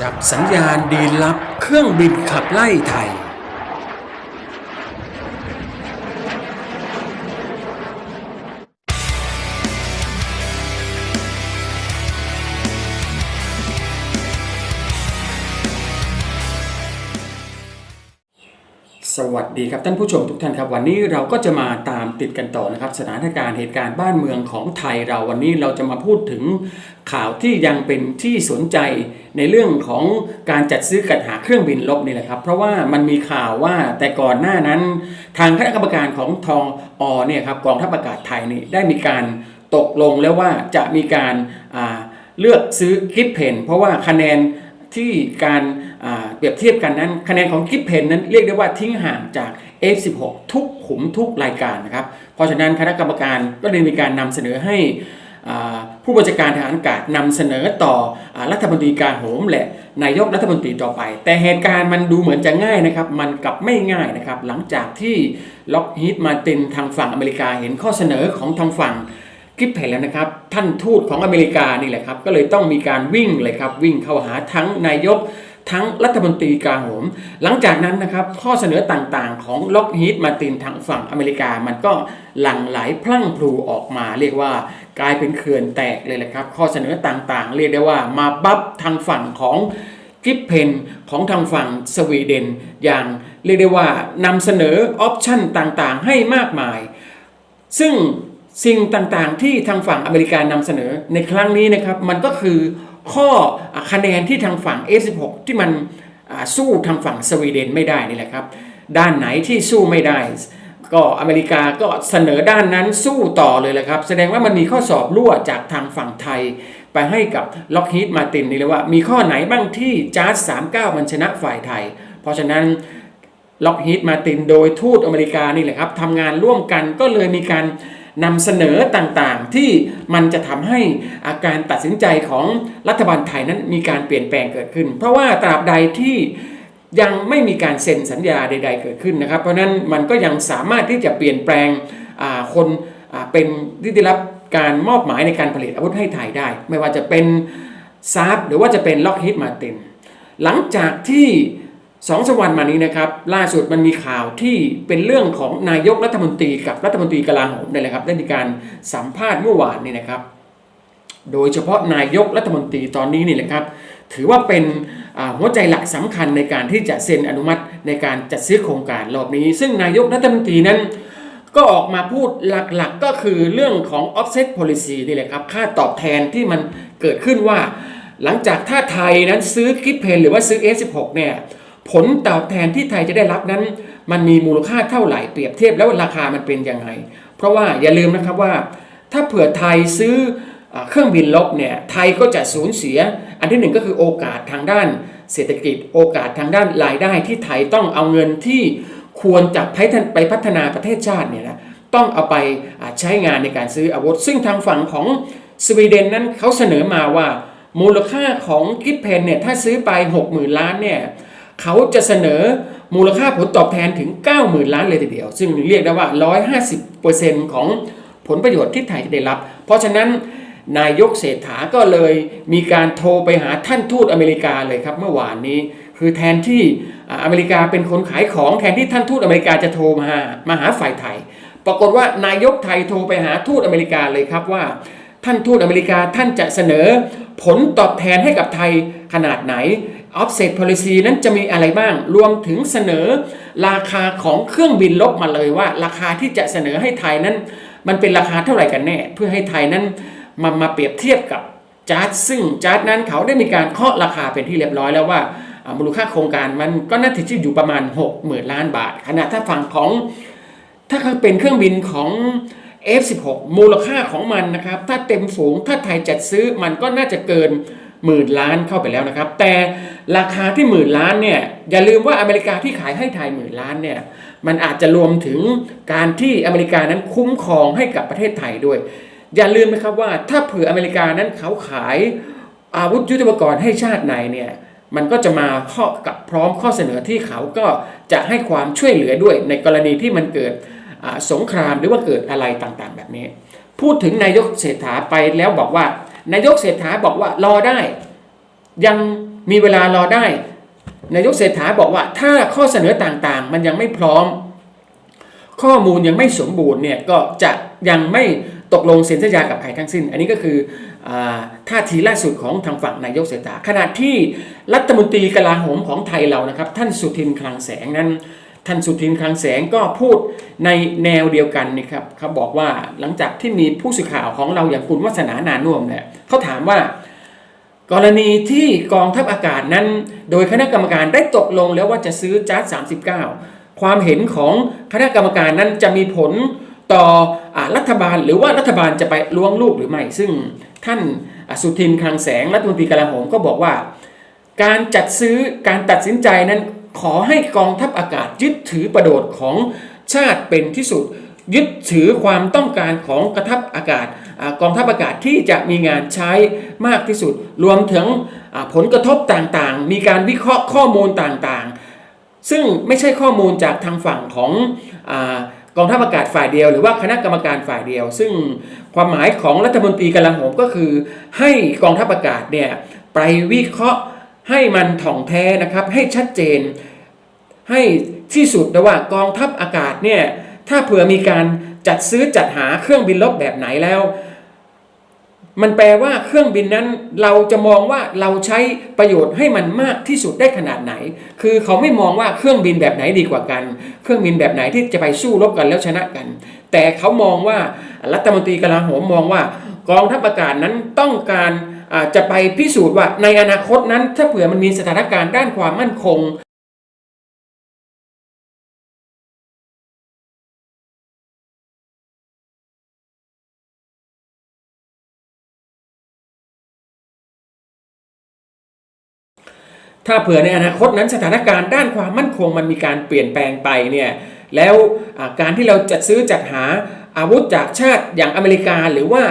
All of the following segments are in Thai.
จับสัญญาณดีลับเครื่องบินขับไล่ไทย สวัสดีครับท่านผู้ชมทุกท่านครับ วันนี้เราก็จะมาตามติดกันต่อนะครับ สถานการณ์เหตุการณ์บ้านเมืองของไทยเราวันนี้เราจะมาพูดถึงข่าวที่ยังเป็นที่สนใจในเรื่องของการจัดซื้อจัดหาเครื่องบินลบนี่แหละครับ เพราะว่ามันมีข่าวว่าแต่ก่อนหน้านั้น ทางคณะกรรมการของทองอเนี่ยครับกองทัพอากาศไทยนี่ได้มีการตกลงแล้วว่าจะมีการเลือกซื้อกิฟเพนเพราะว่าคะแนน ที่การเปรียบเทียบกันนั้น คะแนนของกิฟเพนนั้นเรียกได้ว่าทิ้งห่างจาก F16 ทุกขุมทุกรายการนะครับ เพราะฉะนั้นคณะกรรมการก็เลยมีการนำเสนอให้ผู้บัญชาการทหารอากาศนำเสนอต่ออรัฐมนตรีการโหมและนายกรัฐมนตรีต่อไป แต่เหตุการณ์มันดูเหมือนจะง่ายนะครับ มันกลับไม่ง่ายนะครับ หลังจากที่ล็อกฮีดมาตินทางฝั่งอเมริกาเห็นข้อเสนอของทางฝั่ง กิฟเพนแล้วนะครับ ท่านทูตของอเมริกานี่แหละครับ ก็เลยต้องมีการวิ่งเลยครับ วิ่งเข้าหาทั้งนายกทั้งรัฐมนตรีกลาโหม หลังจากนั้นนะครับ ข้อเสนอต่างๆ ของล็อกฮีดมาตินทางฝั่งอเมริกา มันก็หลั่งไหลพลั่งพลูออกมา เรียกว่ากลายเป็นเขื่อนแตกเลยแหละครับ ข้อเสนอต่างๆ เรียกได้ว่ามาบัฟทางฝั่งของกิฟเพนของทางฝั่งสวีเดน อย่างเรียกได้ว่านำเสนอออปชั่นต่างๆ ให้มากมาย ซึ่ง สิ่งต่างๆ ที่ทางฝั่งอเมริกานำเสนอในครั้งนี้นะครับ มันก็คือข้อคะแนนที่ทางฝั่ง F16 ที่มันสู้ทางฝั่งสวีเดนไม่ได้นี่แหละครับ ด้านไหนที่สู้ไม่ได้ ก็อเมริกาก็เสนอด้านนั้นสู้ต่อเลยแหละครับ แสดงว่ามันมีข้อสอบรั่วจากทางฝั่งไทย ไปให้กับล็อกฮีดมาตินนี่เลยว่า มีข้อไหนบ้างที่จาร์ส39 มันชนะฝ่ายไทย เพราะฉะนั้นล็อกฮีดมาตินโดยทูตอเมริกานี่แหละครับทำงานร่วมกันก็เลยมีการ นำเสนอต่างๆ ที่มันจะทำให้อาการตัดสินใจของรัฐบาลไทยนั้นมีการเปลี่ยนแปลงเกิดขึ้น เพราะว่าตราบใดที่ยังไม่มีการเซ็นสัญญาใด ๆ เกิดขึ้นนะครับ เพราะนั้นมันก็ยังสามารถที่จะเปลี่ยนแปลงคนเป็นที่ได้รับการมอบหมายในการผลิตอาวุธให้ไทยได้ ไม่ว่าจะเป็นซาบหรือว่าจะเป็นล็อกฮีดมาตินหลังจากที่ สองสามวันมานี้นะครับล่าสุดมันมีข่าวที่เป็นเรื่องของนายกรัฐมนตรีกับรัฐมนตรีกลาโหมนี่แหละครับได้มีการสัมภาษณ์เมื่อวานนี่นะครับ โดยเฉพาะนายกรัฐมนตรีตอนนี้นี่แหละครับถือว่าเป็นหัวใจหลักสำคัญในการที่จะเซ็นอนุมัติในการจัดซื้อโครงการรอบนี้ ซึ่งนายกรัฐมนตรีนั้น ก็ออกมาพูดหลักๆ ก็คือเรื่องของ offset policy นี่แหละครับค่าตอบแทนที่มันเกิดขึ้นว่า หลังจากถ้าไทยนั้นซื้อกิฟเพนหรือว่าซื้อ S16 เนี่ย ผลตอบแทนที่ไทยจะได้รับนั้น มันมีมูลค่าเท่าไหร่เปรียบเทียบแล้วราคามันเป็นยังไง เพราะว่าอย่าลืมนะครับว่า ถ้าเผื่อไทยซื้ออเครื่องบินลบเนี่ยไทยก็จะสูญเสีย อันที่หนึ่งก็คือโอกาสทางด้าน เศรษฐกิจโอกาสทางด้านรายได้ที่ไทยต้องเอาเงินที่ควรจะไปพัฒนาประเทศชาติเนี่ยนะต้องเอาไปใช้งานในการซื้ออาวุธ ซึ่งทางฝั่งของสวีเดนนั้นเขาเสนอมาว่ามูลค่าของกิฟเพนเนี่ยถ้าซื้อไป 60,000 ล้านเนี่ย เขาจะเสนอมูลค่าผลตอบแทนถึง 90,000 ล้านเลยทีเดียว ซึ่งเรียกได้ว่า 150%ของผลประโยชน์ที่ไทยจะได้รับ เพราะฉะนั้นนายกเศรษฐาก็เลยมีการโทรไปหาท่านทูตอเมริกาเลยครับเมื่อวานนี้ คือแทนที่อ่าอเมริกาเป็นคนขายของแทนที่ท่านทูตอเมริกาจะโทรมาหามาหาฝ่ายไทย ปรากฏว่านายกไทยโทรไปหาทูตอเมริกาเลยครับว่า ท่านทูตอเมริกาท่านจะเสนอผลตอบแทนให้กับไทยขนาดไหน offset policy นั้นจะมีอะไรบ้าง รวมถึงเสนอราคาของเครื่องบินลบมาเลยว่า ราคาที่จะเสนอให้ไทยนั้น มันเป็นราคาเท่าไหร่กันแน่ เพื่อให้ไทยนั้นมามาเปรียบเทียบกับจาร์ดซึ่งจาร์ดนั้นเขาได้มีการเคาะราคาเป็นที่เรียบร้อยแล้วว่าอ่ามูลค่าโครงการมันก็น่าจะอยู่ประมาณ 6 0,000 ล้านบาท ขณะถ้าฝั่งของถ้าเขาเป็นเครื่องบินของ F16 มูลค่าของมันนะครับ ถ้าเต็มฝูงถ้าไทยจัดซื้อมันก็น่าจะเกิน หมื่นล้านเข้าไปแล้วนะครับ แต่ราคาที่หมื่นล้านเนี่ยอย่าลืมว่าอเมริกาที่ขายให้ไทยหมื่นล้านเนี่ยมันอาจจะรวมถึงการที่อเมริกานั้นคุ้มครองให้กับประเทศไทยด้วย อย่าลืมนะครับว่าถ้าเผื่ออเมริกานั้นเขาขายอาวุธยุทโธปกรณ์ให้ชาติไหนเนี่ยมันก็จะมาข้อกับพร้อมข้อเสนอที่เขาก็จะให้ความช่วยเหลือด้วยในกรณีที่มันเกิดสงครามหรือว่าเกิดอะไรต่างๆ แบบนี้ พูดถึงนายกเศรษฐาไปแล้วบอกว่า นายกเศรษฐาบอกว่ารอได้ ยังมีเวลารอได้ นายกเศรษฐาบอกว่าถ้าข้อเสนอต่างๆ มันยังไม่พร้อม ข้อมูลยังไม่สมบูรณ์เนี่ยก็จะยังไม่ตกลงเซ็นสัญญากับใครทั้งสิ้น อันนี้ก็คืออท่าทีล่าสุดของทางฝั่งนายกเศรษฐาขณะที่รัฐมนตรีกลาโหมของไทยเรานะครับ ท่านสุทินคลังแสงนั้น ท่านสุทินคลังแสงก็พูดในแนวเดียวกันนะครับเขาบอกว่าหลังจากที่มีผู้สื่อข่าวของเราอย่างคุณวัฒนานานุ่มเนี่ยเขาถามว่า กรณีที่กองทัพอากาศนั้น โดยคณะกรรมการได้ตกลงแล้วว่าจะซื้อจาร์ด39 ความเห็นของคณะกรรมการนั้นจะมีผลต่ออรัฐบาลหรือว่ารัฐบาลจะไปล้วงลูกหรือไม่ ซึ่งท่านสุทินคลังแสงรัฐมนตรีกลาโหมก็บอกว่า การจัดซื้อการตัดสินใจนั้น ขอให้กองทัพอากาศยึดถือประโยชน์ของชาติเป็นที่สุด ยึดถือความต้องการของกระทัพอากาศอกองทัพอากาศที่จะมีงานใช้มากที่สุด รวมถึงผลกระทบต่างๆ มีการวิเคราะห์ข้อมูลต่างๆ ซึ่งไม่ใช่ข้อมูลจากทางฝั่งของอกองทัพอากาศฝ่ายเดียว หรือว่าคณะกรรมการฝ่ายเดียว ซึ่งความหมายของรัฐมนตรีกลาโหมก็คือ ให้กองทัพอากาศเนี่ยไปวิเคราะห์ ให้มันถ่องแท้นะครับให้ชัดเจน ให้ที่สุดนะว่ากองทัพอากาศเนี่ยถ้าเผื่อมีการจัดซื้อจัดหาเครื่องบินรบแบบไหนแล้ว มันแปลว่าเครื่องบินนั้นเราจะมองว่าเราใช้ประโยชน์ให้มันมากที่สุดได้ขนาดไหน คือเขาไม่มองว่าเครื่องบินแบบไหนดีกว่ากัน เครื่องบินแบบไหนที่จะไปสู้รบกันแล้วชนะกัน แต่เขามองว่ารัฐมนตรีกลาโหมมองว่ากองทัพอากาศนั้นต้องการ จะไปพิสูจน์ว่าในอนาคตนั้น ถ้าเผื่อมันมีสถานการณ์ด้านความมั่นคงถ้าเผื่อในอนาคตนั้นสถานการณ์ด้านความมั่นคงมันมีการเปลี่ยนแปลงไปเนี่ยแล้วการที่เราจัดซื้อจัดหาอาวุธจากชาติอย่างอเมริกาหรือว่า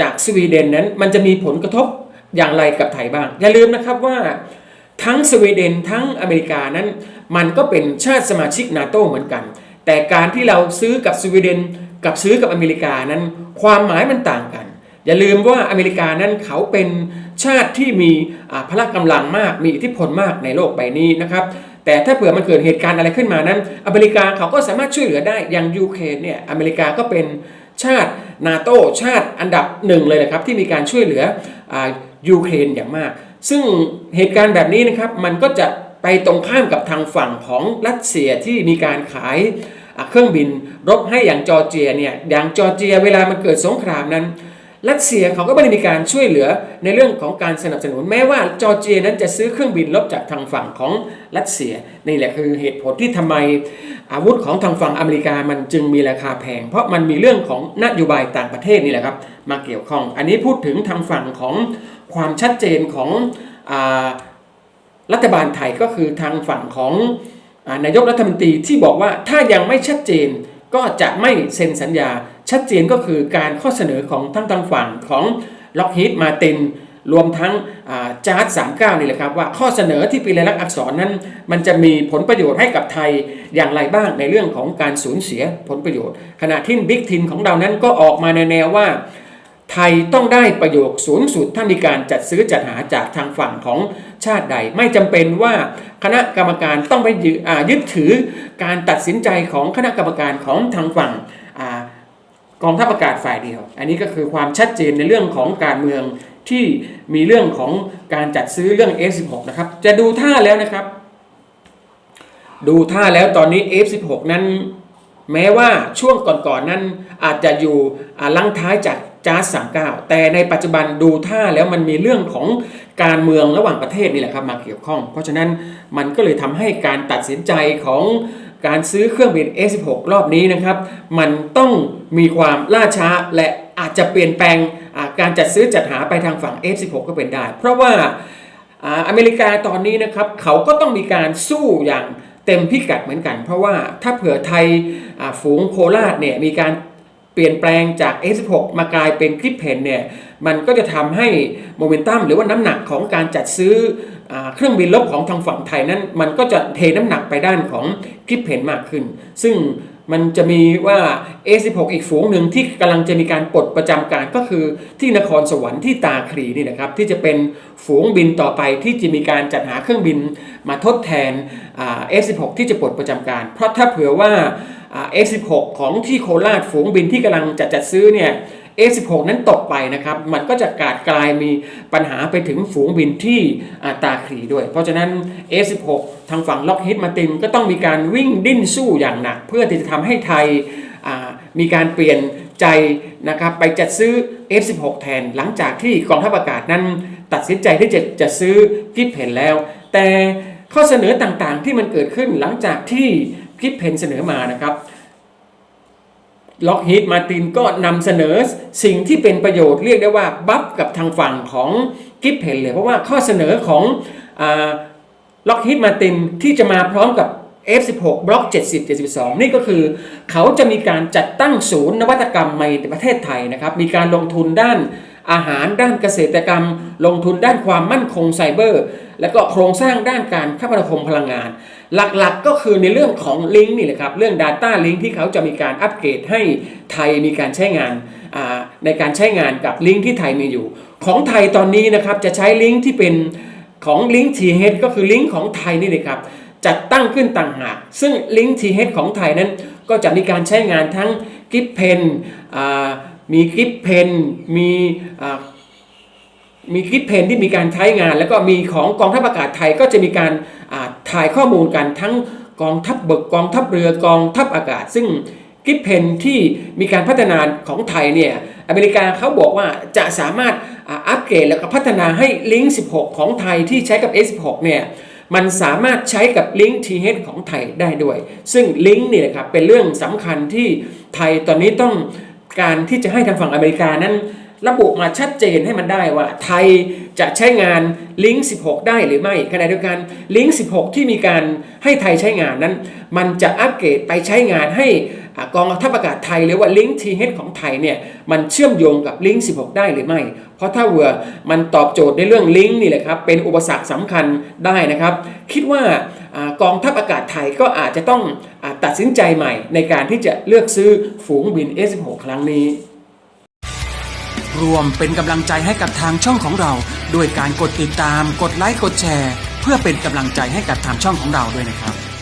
จากสวีเดนนั้นมันจะมีผลกระทบอย่างไรกับไทยบ้าง อย่าลืมนะครับว่าทั้งสวีเดนทั้งอเมริกานั้น มันก็เป็นชาติสมาชิกนาโตเหมือนกัน แต่การที่เราซื้อกับสวีเดนกับซื้อกับอเมริกานั้น ความหมายมันต่างกัน อย่าลืมว่าอเมริกานั้นเขาเป็นชาติที่มีพละกำลังมากมีอิทธิพลมากในโลกใบนี้นะครับแต่ถ้าเผื่อมันเกิดเหตุการณ์อะไรขึ้นมานั้น อเมริกาเขาก็สามารถช่วยเหลือได้อย่างยูเครนเนี่ยอเมริกาก็เป็น ชาตินาโตชาติอันดับหนึ่งเลยนะครับที่มีการช่วยเหลืออยูเครนอย่างมาก ซึ่งเหตุการณ์แบบนี้นะครับมันก็จะไปตรงข้ามกับทางฝั่งของรัสเซียที่มีการขายเครื่องบินรบให้อย่างจอร์เจียเนี่ยอย่างจอร์เจียเวลามันเกิดสงครามนั้น รัสเซียเขาก็ไม่ได้มีการช่วยเหลือในเรื่องของการสนับสนุน แม้ว่าจอร์เจียนั้นจะซื้อเครื่องบินรบจากทางฝั่งของรัสเซียนี่แหละคือเหตุผลที่ทำไมอาวุธของทางฝั่งอเมริกามันจึงมีราคาแพง เพราะมันมีเรื่องของนโยบายต่างประเทศนี่แหละครับมาเกี่ยวข้อง อันนี้พูดถึงทางฝั่งของความชัดเจนของอรัฐบาลไทยก็คือทางฝั่งของอนายกรัฐมนตรีที่บอกว่าถ้ายังไม่ชัดเจนก็จะไม่เซ็นสัญญา ชัดเจนก็คือการข้อเสนอของทั้งทางฝั่งของล็อกฮีดมาตินรวมทั้งจาร์ด39นี่แหละครับว่าข้อเสนอที่เป็นลายลักษณ์อักษรนั้น มันจะมีผลประโยชน์ให้กับไทยอย่างไรบ้างในเรื่องของการสูญเสียผลประโยชน์ ขณะที่บิ๊กทินของเรานั้นก็ออกมาในแนวว่า ไทยต้องได้ประโยชน์สูงสุดถ้ามีการจัดซื้อจัดหาจากทางฝั่งของชาติใด ไม่จำเป็นว่าคณะกรรมการต้องไปยึดอ่ายึดถือการตัดสินใจของคณะกรรมการของทางฝั่งา กองทัพอากาศฝ่ายเดียว อันนี้ก็คือความชัดเจนในเรื่องของการเมืองที่มีเรื่องของการจัดซื้อเรื่อง F16 นะครับ จะดูท่าแล้วนะครับ ดูท่าแล้วตอนนี้ F16 นั้น แม้ว่าช่วงก่อนๆนนั้นอาจจะอยู่ลังท้ายจากจ้าร์ส39แต่ในปัจจุบันดูท่าแล้วมันมีเรื่องของการเมืองระหว่างประเทศนี่แหละครับมาเกี่ยวข้อง เพราะฉะนั้นมันก็เลยทำให้การตัดสินใจของ การซื้อเครื่องบิน F16 รอบนี้นะครับ มันต้องมีความล่าช้าและอาจจะเปลี่ยนแปลงการจัดซื้อจัดหาไปทางฝั่ง F16 ก็เป็นได้ เพราะว่าอเมริกาตอนนี้นะครับเขาก็ต้องมีการสู้อย่างเต็มพิกัดเหมือนกัน เพราะว่าถ้าเผื่อไทยฝูงโคราชเนี่ยมีการเปลี่ยนแปลงจาก S16 มากลายเป็นคลิปเพนเนี่ยมันก็จะทำให้โมเมนตัมหรือว่าน้ำหนักของการจัดซื้อ เครื่องบินรบของทางฝั่งไทยนั้น มันก็จะเทน้ำหนักไปด้านของคลิปเพนมากขึ้น ซึ่งมันจะมีว่า A16 อีกฝูงหนึ่งที่กำลังจะมีการปลดประจำการก็คือที่นครสวรรค์ที่ตาคลีนี่นะครับ ที่จะเป็นฝูงบินต่อไปที่จะมีการจัดหาเครื่องบินมาทดแทนอ่า A16 ที่จะปลดประจำการ เพราะถ้าเผื่อว่าอ่า A16 ของที่โคราชฝูงบินที่กำลังจะจัดซื้อเนี่ย A16 นั้นตกไปนะครับ มันก็จะกาดกลายมีปัญหาไปถึงฝูงบินที่ตาคลีด้วย เพราะฉะนั้น A16 ทางฝั่งล็อกฮิตมาตินก็ต้องมีการวิ่งดิ้นสู้อย่างหนัก เพื่อที่จะทำให้ไทยมีการเปลี่ยนใจนะครับไปจัดซื้อ F16 แทนหลังจากที่กองทัพอากาศนั้นตัดสินใจที่จะจะซื้อกิฟเพนแล้ว แต่ข้อเสนอต่างๆที่มันเกิดขึ้นหลังจากที่กิฟเพนเสนอมานะครับ ล็อกฮิตมาตินก็นำเสนอสิ่งที่เป็นประโยชน์เรียกได้ว่าบัฟกับทางฝั่งของกิฟเพนเลย เพราะว่าข้อเสนอของล็อกฮิตมาตินที่จะมาพร้อมกับ F16 บล็อก 70 72 นี่ก็คือ เขาจะมีการจัดตั้งศูนย์นวัตกรรมในประเทศไทยนะครับ มีการลงทุนด้าน อาหารด้านเกษตรกรรม ลงทุนด้านความมั่นคงไซเบอร์ และก็โครงสร้างด้านการคมนาคมพลังงาน หลักๆก็คือในเรื่องของลิงก์นี่แหละครับ เรื่อง Data Link ที่เขาจะมีการอัปเกรดให้ไทยมีการใช้งานในการใช้งานกับลิงก์ที่ไทยมีอยู่ ของไทยตอนนี้นะครับจะใช้ลิงก์ที่เป็นของลิงก์ TH ก็คือลิงก์ของไทยนี่เลยครับจัดตั้งขึ้นต่างหาก ซึ่งลิงก์ TH ของไทยนั้นก็จะมีการใช้งานทั้งกิฟเพน มีกิฟเพนมีมีคลิปเพนที่มีการใช้งาน แล้วก็มีของกองทัพอากาศไทยก็จะมีการถ่ายข้อมูลกันทั้งกองทัพบกกองทัพเรือกองทัพอากาศ ซึ่งคลิปเพนที่มีการพัฒนาของไทยเนี่ยอเมริกาเขาบอกว่าจะสามารถอัปเกรดแล้วก็พัฒนาให้ลิงก์ 16 ของไทยที่ใช้กับ S16 เนี่ยมันสามารถใช้กับลิงก์ TH ของไทยได้ด้วย ซึ่งลิงก์นี่แหละครับเป็นเรื่องสำคัญที่ไทยตอนนี้ต้อง การที่จะให้ทางฝั่งอเมริกานั้น ระบุมาชัดเจนให้มันได้ว่าไทยจะใช้งานลิงก์16 ได้หรือไม่ขณะเดียวกันลิงก์16 ที่มีการให้ไทยใช้งานนั้น มันจะอัปเกรดไปใช้งานให้อกองทัพอากาศไทยหรือว่าลิงก์ TH ของไทยเนี่ยมันเชื่อมโยงกับลิงก์16 ได้หรือไม่ เพราะถ้าเผื่อมันตอบโจทย์ในเรื่องลิงก์นี่แหละครับเป็นอุปสรรคสำคัญได้นะครับ คิดว่า กองทัพอากาศไทยก็อาจจะต้องอตัดสินใจใหม่ ในการที่จะเลือกซื้อฝูงบิน S16 ครั้งนี้ รวมเป็นกำลังใจให้กับทางช่องของเรา ด้วยการกดติดตาม กดไลค์ กดแชร์ เพื่อเป็นกำลังใจให้กับทางช่องของเราด้วยนะครับ